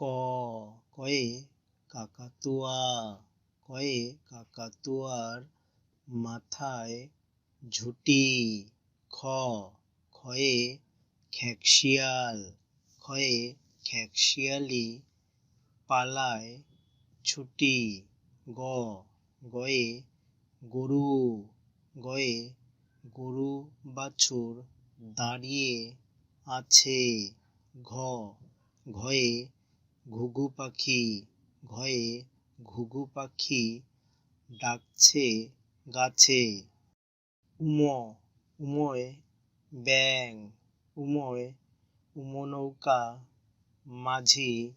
ক কয়ে কাকাতুয়া কয়ে কাকাতুয়ার মাথায় ঝুটি খ খয়ে খ্যাকশিয়াল খয়ে খ্যাকশিয়ালি পালায় ছুটি গ গয়ে গরু গয়ে গরু বাছুর দাঁড়িয়ে আছে ঘ ঘয়ে ঘুঘু পাখি ঘয়ে ঘুঘু পাখি ডাকছে গাছে। উম উময় ব্যাং উময়, উমনৌকা, মাঝি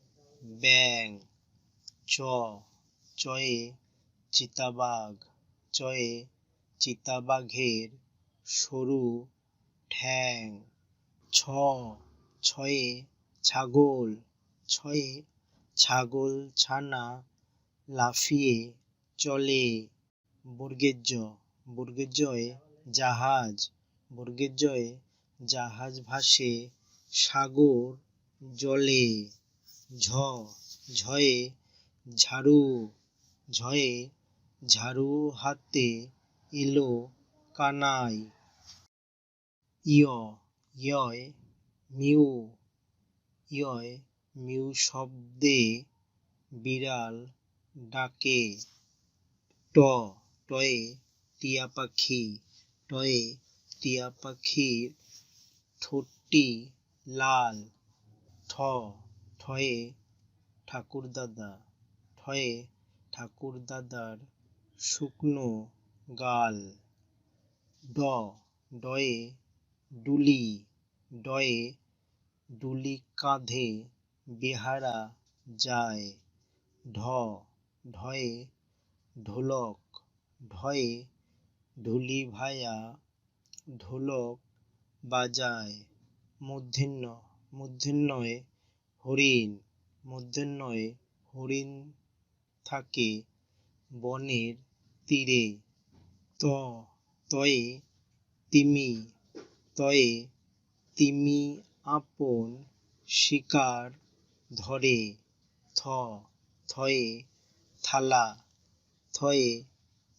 ব্যাং চ, চয়ে চিতাবাঘ, চয়ে চিতাবাঘের সরু ঠ্যাং। ছ, ছয়ে ছাগল ছয়ে ছাগল ছানা লাফিয়ে চলে বর্গের জ জাহাজ। বর্গের জাহাজ ভাসে সাগর জলে। ঝ, ঝয়ে ঝাড়ু। ঝয়ে ঝাড়ু হাতে এলো কানাই। ইয় ইয়য় মিউ। ইয়য় মিউ শব্দে বিড়াল ডাকে, ট, টয়ে টিয়া পাখি, টয়ে টিয়া পাখির ঠোঁটটি লাল, ঠ, ঠয়ে ঠাকুরদাদা, ঠয়ে ঠাকুরদাদার শুকনো গাল, ড, ডয়ে ডুলি ডয়ে ডুলি কাঁধে বেহারা যায়। ঢ, ঢয়ে ঢোলক, ঢয়ে ঢুলি ভায়া ঢোলক বাজায়। মূর্ধন্য মূর্ধন্যয়ে হরিণ মূর্ধন্যয়ে হরিণ থাকে বনের তীরে। ত, তয়ে তিমি তয়ে তিমি আপন শিকার ধরে, থ, থয়ে, থালা থয়ে,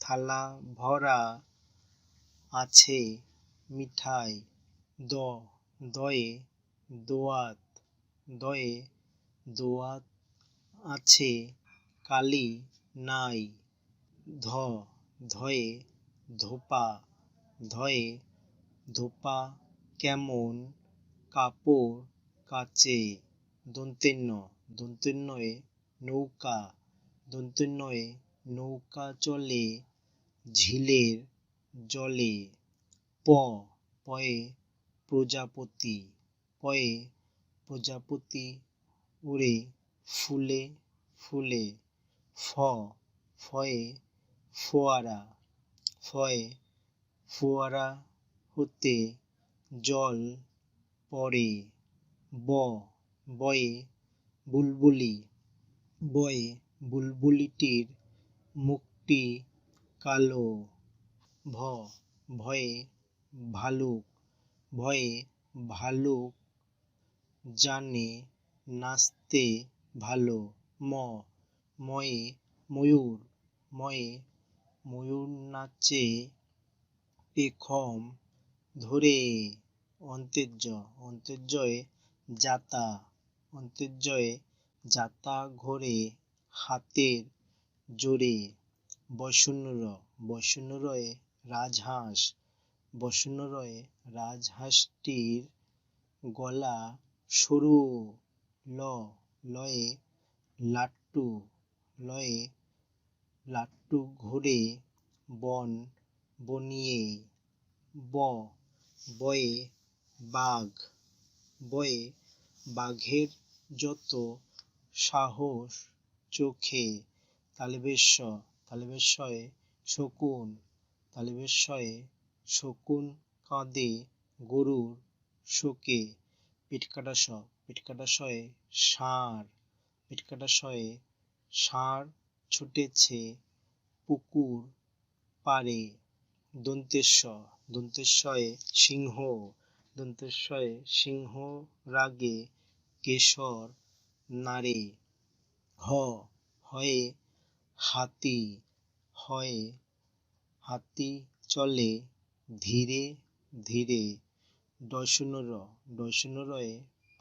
থালা ভরা আছে মিঠাই, দ, দয়ে, দোয়াত দয়ে, দোয়াত আছে কালি নাই, ধ, ধয়ে, ধোপা ধয়ে, ধোপা কেমন কাপড় কাচে। দন্তেন্ন দন্তেন্নয়ে নৌকা দন্তেন্নয়ে নৌকা চলে, ঝিলের জলে, প, পয়ে প্রজাপতি পয়ে প্রজাপতি উড়ে ফুলে ফুলে, ফ, ফয়ে ফোয়ারা ফয়ে ফোয়ারা হতে জল পড়ে, ব বয়ে বুলবুলি, বয়ে বুলবুলিটির মুখটি কালো, ভ, ভয়ে ভালুক ভয়ে ভালুক, জানে নাচতে ভালো, ম, ময়ে ময়ূর ময়ে ময়ূর নাচে পেখম, ধরে অন্তেজ্য অন্তেজ্যয়ে জাতা অন্তেজ্যয়ে জাতা ঘোরে হাতের জোরে। বৈষণ্যর বৈষণ্যরয়ে রাজহাঁস বৈষণ্যরয়ে রাজহাঁসটির গলা সরু ল, লয়ে লাট্টু লয়ে লাট্টু ঘোরে বন বনিয়ে। ব, বয়ে বাঘ, বয়ে বাঘের যত সাহস, চোখে তালবেশ্য তালবেশ্বয়ে শকুন তালবেশ্বয়ে শকুন কাঁদে গরুর শোকে। পিটকাটা স পিটকাটা শয়ে ষাঁড় পিটকাটা শয়ে ষাঁড় ছুটেছে পুকুর পারে দন্তেশ্ব দন্তেশ্বয়ে সিংহ দন্তেশ্বয়ে সিংহ রাগে কেশর নারে হ হয়ে হাতি হয়ে হাতি চলে ধীরে ধীরে। ডশনুর ডশনুরয়ে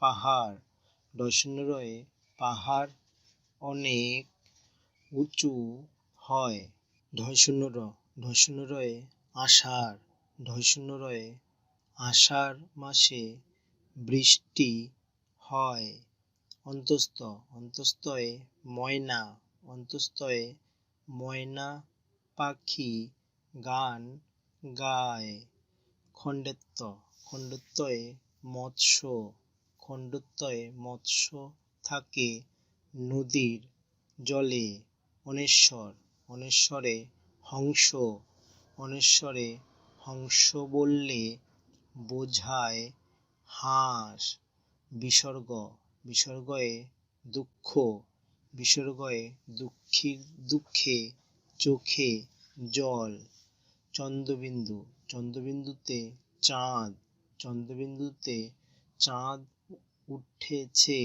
পাহাড় ডশনুরয়ে পাহাড় অনেক উঁচু হয়। ঢয়শূন্য ঢয়শূন্যরয়ে আষাঢ় ঢয়শূন্যরয়ে আষাঢ় মাসে বৃষ্টি হয়। অন্তস্থ অন্তস্থয়ে ময়না অন্তস্থয়ে ময়না পাখি গান গায়। খণ্ডেত্ব খণ্ডত্বয়ে মৎস্য খণ্ডত্বয়ে মৎস্য থাকে নদীর জলে। অনেশ্বর, অনেশ্বরে হংস অনেশ্বরে হংস বললে বোঝায় হাঁস। বিসর্গ, বিসর্গয়ে দুঃখ, বিসর্গয়ে দুঃখী, দুঃখে, চোখে জল। চন্দ্রবিন্দু, চন্দ্রবিন্দুতে চাঁদ চন্দ্রবিন্দুতে চাঁদ উঠেছে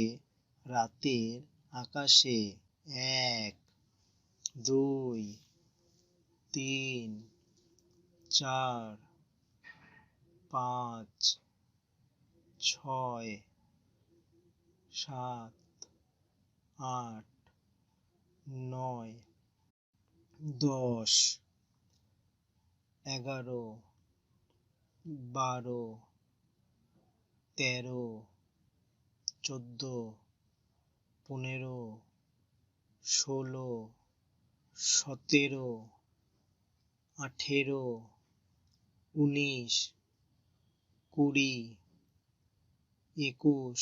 রাতের আকাশে। এক, দুই, তিন, চার, পাঁচ, ছয় সাত, আট, নয়, দশ, এগারো, বারো, তেরো, চোদ্দ, পনেরো, ষোলো, সতেরো, আঠেরো, উনিশ, কুড়ি, একুশ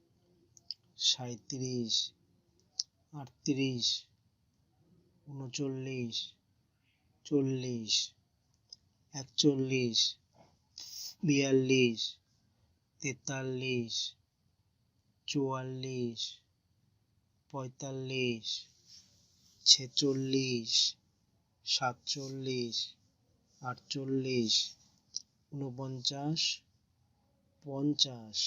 সাঁইত্রিশ আটত্রিশ উনচল্লিশ চল্লিশ একচল্লিশ বিয়াল্লিশ তেতাল্লিশ চুয়াল্লিশ পঁয়তাল্লিশ ছেচল্লিশ সাতচল্লিশ আটচল্লিশ ঊনপঞ্চাশ পঞ্চাশ।